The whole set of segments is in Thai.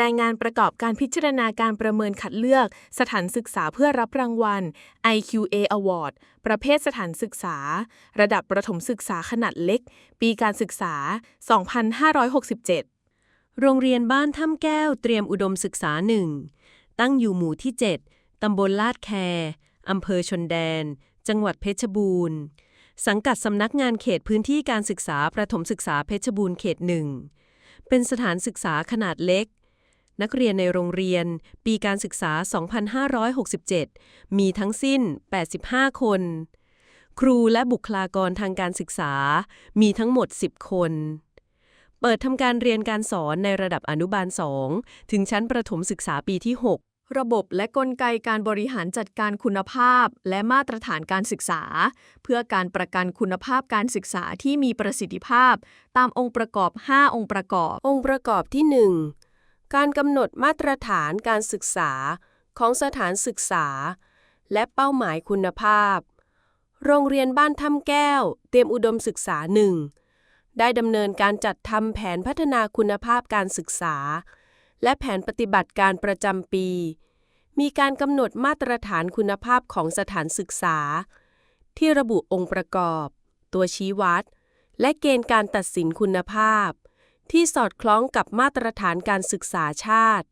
รายงานประกอบการพิจารณาการประเมินคัดเลือก สถานศึกษาเพื่อรับรางวัล IQA Award ประเภทสถานศึกษา ระดับประถมศึกษาขนาดเล็ก ปีการศึกษา 2567 โรงเรียนบ้านถ้ำแก้วเตรียมอุดมศึกษาหนึ่งตั้งอยู่หมู่ที่ 7 ตำบลลาดแคอำเภอชนแดน จังหวัดเพชรบูรณ์ สังกัดสำนักงานเขตพื้นที่การศึกษาประถมศึกษาเพชรบูรณ์เขตหนึ่งเป็นสถานศึกษาขนาดเล็ก นักเรียนในโรงเรียน ปีการศึกษา 2567 มีทั้งสิ้น 85 คน ครูและบุคลากรทางการศึกษา มีทั้งหมด 10 คน เปิดทำการเรียนการสอนในระดับอนุบาล 2 ถึงชั้นประถมศึกษาปีที่ 6 ระบบและกลไกการบริหารจัดการคุณภาพ และมาตรฐานการศึกษา เพื่อการประกันคุณภาพการศึกษาที่มีประสิทธิภาพ ตามองค์ประกอบ 5 องค์ประกอบ องค์ประกอบที่ 1 การกำหนดมาตรฐานการศึกษาของสถานศึกษา และเป้าหมายคุณภาพ โรงเรียนบ้านถ้ำแก้ว เตรียมอุดมศึกษาหนึ่งได้ดำเนินการจัดทำแผนพัฒนาคุณภาพการศึกษา และแผนปฏิบัติการประจำปี มีการกำหนดมาตรฐานคุณภาพของสถานศึกษา ที่ระบุองค์ประกอบ ตัวชี้วัด และเกณฑ์การตัดสินคุณภาพ ที่สอดคล้องกับมาตรฐานการศึกษาชาติ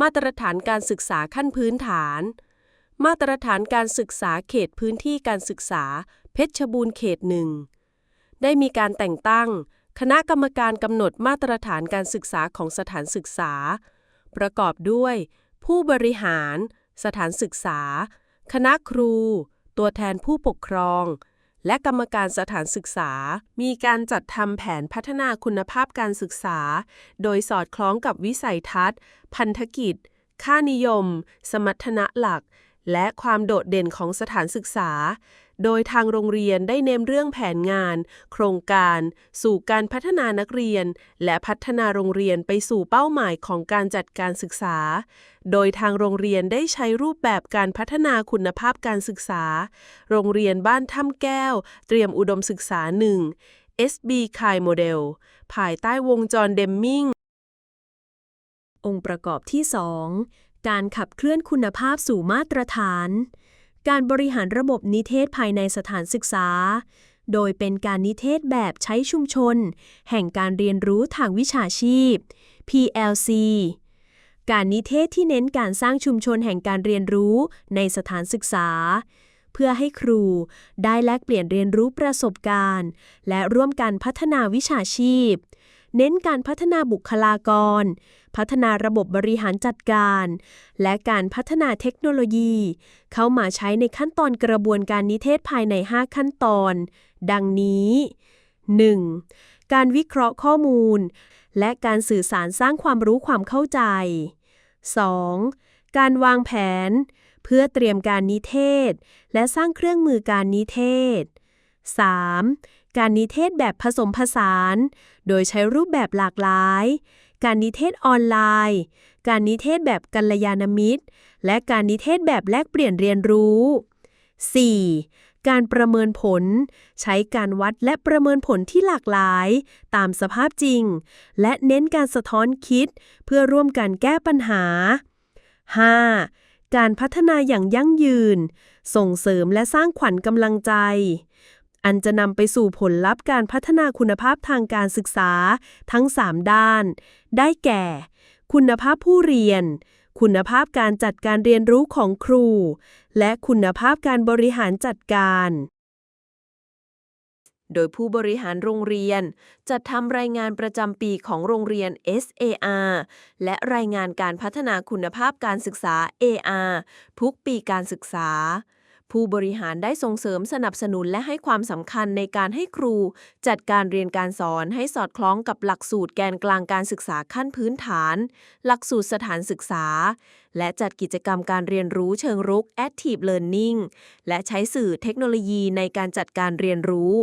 มาตรฐานการศึกษาขั้นพื้นฐาน มาตรฐานการศึกษาเขตพื้นที่การศึกษา เพชรบูรณ์เขตหนึ่ง ได้มีการแต่งตั้ง คณะกรรมการกำหนดมาตรฐานการศึกษาของสถานศึกษา ประกอบด้วย ผู้บริหาร สถานศึกษา คณะครู ตัวแทนผู้ปกครอง และกรรมการสถานศึกษา มีการจัดทำแผนพัฒนาคุณภาพการศึกษา โดยสอดคล้องกับวิสัยทัศน์ พันธกิจ ค่านิยม สมรรถนะหลัก และความโดดเด่นของสถานศึกษา โดยทางโรงเรียนได้เน้นเรื่องแผนงาน โครงการ สู่การพัฒนานักเรียน และพัฒนาโรงเรียนไปสู่เป้าหมายของการจัดการศึกษา โดยทางโรงเรียนได้ใช้รูปแบบการพัฒนาคุณภาพการศึกษา โรงเรียนบ้านถ้ำแก้ว เตรียมอุดมศึกษาหนึ่ง SB คายโมเดลภายใต้วงจรเดมมิงองค์ประกอบที่ 2 การขับเคลื่อนคุณภาพสู่มาตรฐาน การบริหารระบบนิเทศภายในสถานศึกษา โดยเป็นการนิเทศแบบใช้ชุมชน แห่งการเรียนรู้ทางวิชาชีพ PLC การนิเทศที่เน้นการสร้างชุมชนแห่งการเรียนรู้ในสถานศึกษา เพื่อให้ครูได้แลกเปลี่ยนเรียนรู้ประสบการณ์ และร่วมกันพัฒนาวิชาชีพ เน้นการพัฒนาบุคลากร พัฒนาระบบบริหารจัดการ และการพัฒนาเทคโนโลยี เข้ามาใช้ในขั้นตอนกระบวนการนิเทศภายใน 5 ขั้นตอน ดังนี้ 1. การวิเคราะห์ข้อมูล และการสื่อสารสร้างความรู้ความเข้าใจ 2. การวางแผน เพื่อเตรียมการนิเทศ และสร้างเครื่องมือการนิเทศ 3. การนิเทศแบบผสมผสาน โดยใช้รูปแบบหลากหลาย การนิเทศออนไลน์ การนิเทศแบบกัลยาณมิตร และการนิเทศแบบแลกเปลี่ยนเรียนรู้ 4. การประเมินผล ใช้การวัดและประเมินผลที่หลากหลาย ตามสภาพจริง และเน้นการสะท้อนคิด เพื่อร่วมกันแก้ปัญหา 5. การพัฒนาอย่างยั่งยืน ส่งเสริมและสร้างขวัญกำลังใจ อันจะนำไปสู่ผลลัพธ์การพัฒนาคุณภาพทางการศึกษา ทั้ง 3 ด้าน ได้แก่ คุณภาพผู้เรียน คุณภาพการจัดการเรียนรู้ของครู และคุณภาพการบริหารจัดการ โดยผู้บริหารโรงเรียน จัดทำรายงานประจำปีของโรงเรียน SAR และรายงานการพัฒนาคุณภาพการศึกษา AR ทุกปีการศึกษา ผู้บริหารได้ส่งเสริมสนับสนุนและให้ความสำคัญในการให้ครู จัดการเรียนการสอนให้สอดคล้องกับหลักสูตรแกนกลางการศึกษาขั้นพื้นฐาน หลักสูตรสถานศึกษา และจัดกิจกรรมการเรียนรู้เชิงรุก Active Learning และใช้สื่อเทคโนโลยีในการจัดการเรียนรู้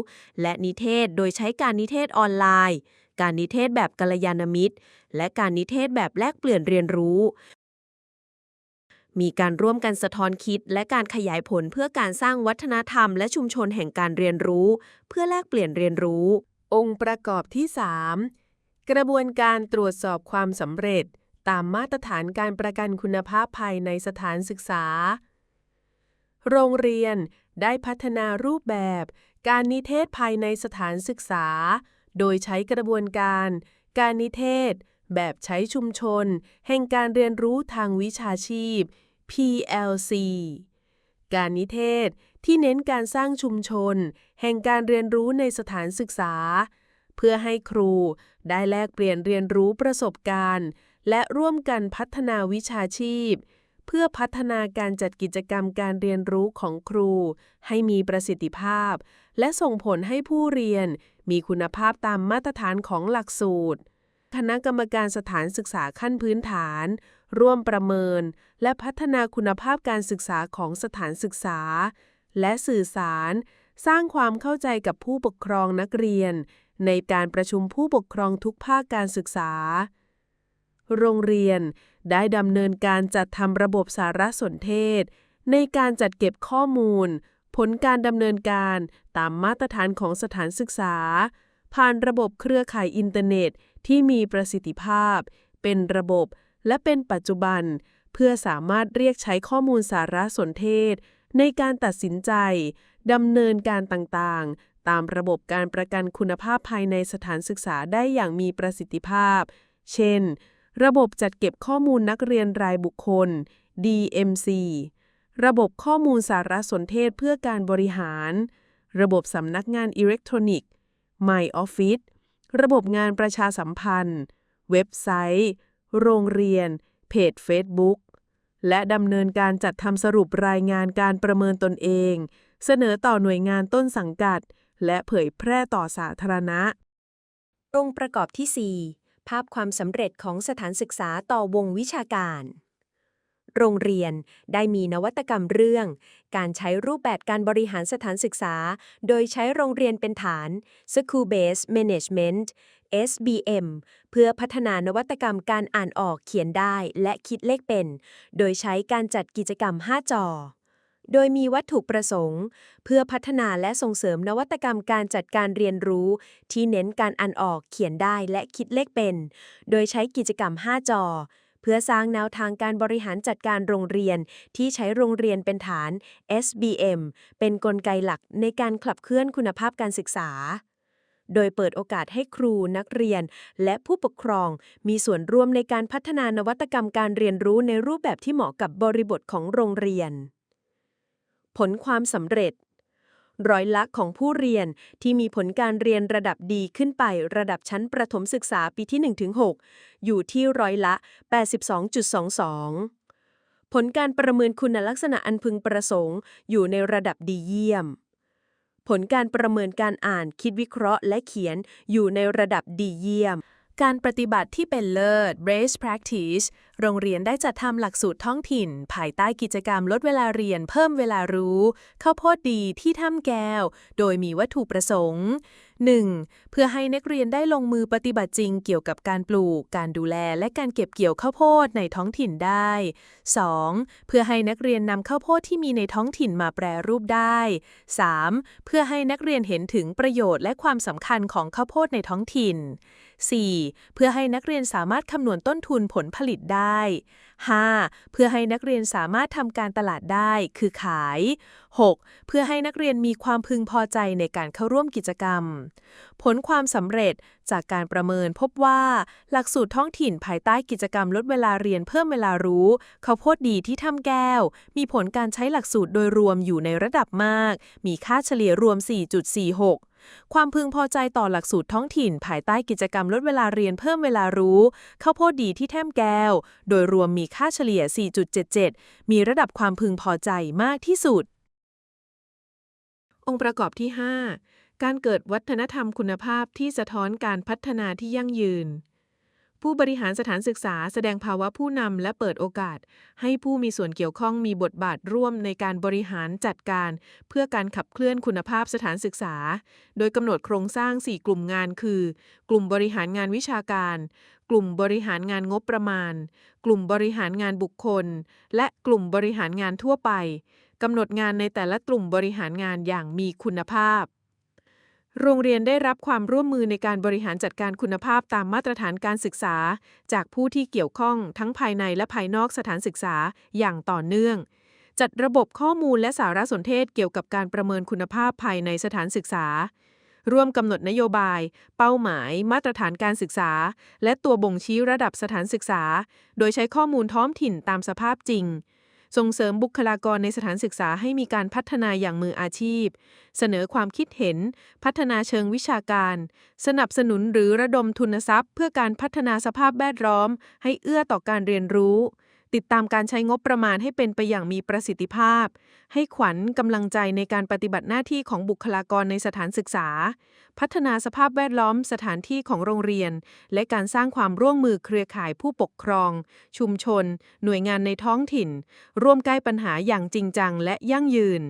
และนิเทศโดยใช้การนิเทศออนไลน์ การนิเทศแบบกัลยาณมิตร และการนิเทศแบบแลกเปลี่ยนเรียนรู้ มีการร่วมกันสะท้อนคิดและการขยายผลเพื่อการสร้างวัฒนธรรมและชุมชนแห่งการเรียนรู้ เพื่อแลกเปลี่ยนเรียนรู้ องค์ประกอบที่ 3 กระบวนการตรวจสอบความสำเร็จ ตามมาตรฐานการประกันคุณภาพภายในสถานศึกษา โรงเรียนได้พัฒนารูปแบบ การนิเทศภายในสถานศึกษา โดยใช้กระบวนการ การนิเทศ แบบใช้ชุมชน แห่งการเรียนรู้ทางวิชาชีพ PLC การนิเทศที่เน้นการสร้างชุมชน แห่งการเรียนรู้ในสถานศึกษา เพื่อให้ครูได้แลกเปลี่ยนเรียนรู้ประสบการณ์ และร่วมกันพัฒนาวิชาชีพ เพื่อพัฒนาการจัดกิจกรรมการเรียนรู้ของครู ให้มีประสิทธิภาพ และส่งผลให้ผู้เรียนมีคุณภาพตามมาตรฐานของหลักสูตร คณะกรรมการสถานศึกษาขั้นพื้นฐาน ร่วมประเมิน และพัฒนาคุณภาพการศึกษาของสถานศึกษา และสื่อสาร สร้างความเข้าใจกับผู้ปกครองนักเรียน ในการประชุมผู้ปกครองทุกภาคการศึกษา โรงเรียนได้ดำเนินการจัดทำระบบสารสนเทศ ในการจัดเก็บข้อมูล ผลการดำเนินการตามมาตรฐานของสถานศึกษา ผ่านระบบเครือข่ายอินเทอร์เน็ต ที่มีประสิทธิภาพ เป็นระบบและเป็นปัจจุบัน เพื่อสามารถเรียกใช้ข้อมูลสารสนเทศ ในการตัดสินใจดำเนินการต่างๆ ตามระบบการประกันคุณภาพภายในสถานศึกษาได้อย่างมีประสิทธิภาพ เช่น ระบบจัดเก็บข้อมูลนักเรียนรายบุคคล DMC ระบบข้อมูลสารสนเทศเพื่อการบริหาร ระบบสำนักงานอิเล็กทรอนิกส์ My Office ระบบงานประชาสัมพันธ์ เว็บไซต์ โรงเรียน เพจ Facebook และดำเนินการจัดทำสรุปรายงานการประเมินตนเอง เสนอต่อหน่วยงานต้นสังกัด และเผยแพร่ต่อสาธารณะ องค์ประกอบที่ 4 ภาพความสำเร็จของสถานศึกษาต่อวงวิชาการ โรงเรียน ได้มีนวัตกรรมเรื่อง การใช้รูปแบบการบริหารสถานศึกษา โดยใช้โรงเรียนเป็นฐาน School Based Management SBM เพื่อพัฒนานวัตกรรมการอ่านออกเขียนได้และคิดเลขเป็น โดยใช้การจัดกิจกรรม 5 จอ โดยมีวัตถุประสงค์ เพื่อพัฒนาและส่งเสริมนวัตกรรมการจัดการเรียนรู้ ที่เน้นการอ่านออกเขียนได้และคิดเลขเป็น โดยใช้กิจกรรม 5 จอ เพื่อสร้างแนวทางการบริหารจัดการโรงเรียน ที่ใช้โรงเรียนเป็นฐาน SBM เป็นนกลไกหลักในการขับเคลื่อนคุณภาพการศึกษา โดยเปิดโอกาสให้ครูนักเรียน และผู้ปกครอง มีส่วนร่วมในการพัฒนานวัตกรรมการเรียนรู้ในรูปแบบที่เหมาะกับบริบทของโรงเรียน ผลความสำเร็จ ร้อยละของผู้เรียนที่มีผลการเรียนระดับดีขึ้นไประดับชั้นประถมศึกษาปีที่ 1-6 อยู่ที่ร้อยละ 82.22 ผลการประเมินคุณลักษณะอันพึงประสงค์ อยู่ในระดับดีเยี่ยม ผลการประเมินการอ่านคิดวิเคราะห์และเขียนอยู่ในระดับดีเยี่ยม การปฏิบัติที่เป็นเลิศ Best Practice โรงเรียนได้จัดทำหลักสูตรท้องถิ่น ภายใต้กิจกรรมลดเวลาเรียนเพิ่มเวลารู้ข้าวโพดดีที่ถ้ำแก้ว โดยมีวัตถุประสงค์ 1. เพื่อให้นักเรียนได้ลงมือปฏิบัติจริงเกี่ยวกับการปลูก การดูแล และการเก็บเกี่ยวข้าวโพดในท้องถิ่นได้ 2. เพื่อให้นักเรียนนำข้าวโพดที่มีในท้องถิ่นมาแปรรูปได้ 3. เพื่อให้นักเรียนเห็นถึงประโยชน์และความสำคัญของข้าวโพดในท้องถิ่น 4. เพื่อให้นักเรียนสามารถคำนวณต้นทุนผลผลิตได้ 5. เพื่อให้นักเรียนสามารถทำการตลาดได้ คือขาย 6. เพื่อให้นักเรียนมีความพึงพอใจในการเข้าร่วมกิจกรรม ผลความสำเร็จจากการประเมินพบว่า หลักสูตรท้องถิ่นภายใต้กิจกรรมลดเวลาเรียนเพิ่มเวลารู้ข้าโพดดีที่ทำแก้ว มีผลการใช้หลักสูตรโดยรวมอยู่ในระดับมาก มีค่าเฉลี่ยรวม 4.46 ความพึงพอใจต่อหลักสูตรท้องถิ่น ภายใต้กิจกรรมลดเวลาเรียนเพิ่มเวลารู้ข้าวโพดดีที่แท่มแก้ว โดยรวมมีค่าเฉลี่ย 4.77 มีระดับความพึงพอใจมากที่สุด องค์ประกอบที่ 5 การเกิดวัฒนธรรมคุณภาพที่สะท้อนการพัฒนาที่ยั่งยืน ผู้บริหารสถานศึกษาแสดงภาวะผู้นำและเปิดโอกาส ให้ผู้มีส่วนเกี่ยวข้องมีบทบาทร่วมในการบริหารจัดการ เพื่อการขับเคลื่อนคุณภาพสถานศึกษา โดยกำหนดโครงสร้าง 4 กลุ่มงานคือ กลุ่มบริหารงานวิชาการ กลุ่มบริหารงานงบประมาณ กลุ่มบริหารงานบุคคล และกลุ่มบริหารงานทั่วไปกำหนดงานในแต่ละกลุ่มบริหารงานอย่างมีคุณภาพ โรงเรียนได้รับความร่วมมือในการบริหารจัดการคุณภาพตามมาตรฐานการศึกษา จากผู้ที่เกี่ยวข้องทั้งภายในและภายนอกสถานศึกษาอย่างต่อเนื่อง จัดระบบข้อมูลและสารสนเทศเกี่ยวกับการประเมินคุณภาพภายในสถานศึกษา ร่วมกำหนดนโยบาย เป้าหมาย มาตรฐานการศึกษา และตัวบ่งชี้ระดับสถานศึกษา โดยใช้ข้อมูลท้องถิ่นตามสภาพจริง ส่งเสริมบุคลากรในสถานศึกษาให้มีการพัฒนาอย่างมืออาชีพ เสนอความคิดเห็น พัฒนาเชิงวิชาการ สนับสนุนหรือระดมทุนทรัพย์ เพื่อการพัฒนาสภาพแวดล้อม ให้เอื้อต่อการเรียนรู้ ติดตามการใช้งบประมาณให้เป็นไปอย่างมีประสิทธิภาพ ให้ขวัญกำลังใจในการปฏิบัติหน้าที่ของบุคลากรในสถานศึกษา พัฒนาสภาพแวดล้อมสถานที่ของโรงเรียน และการสร้างความร่วมมือเครือข่ายผู้ปกครอง ชุมชน หน่วยงานในท้องถิ่น ร่วมแก้ปัญหาอย่างจริงจังและยั่งยืน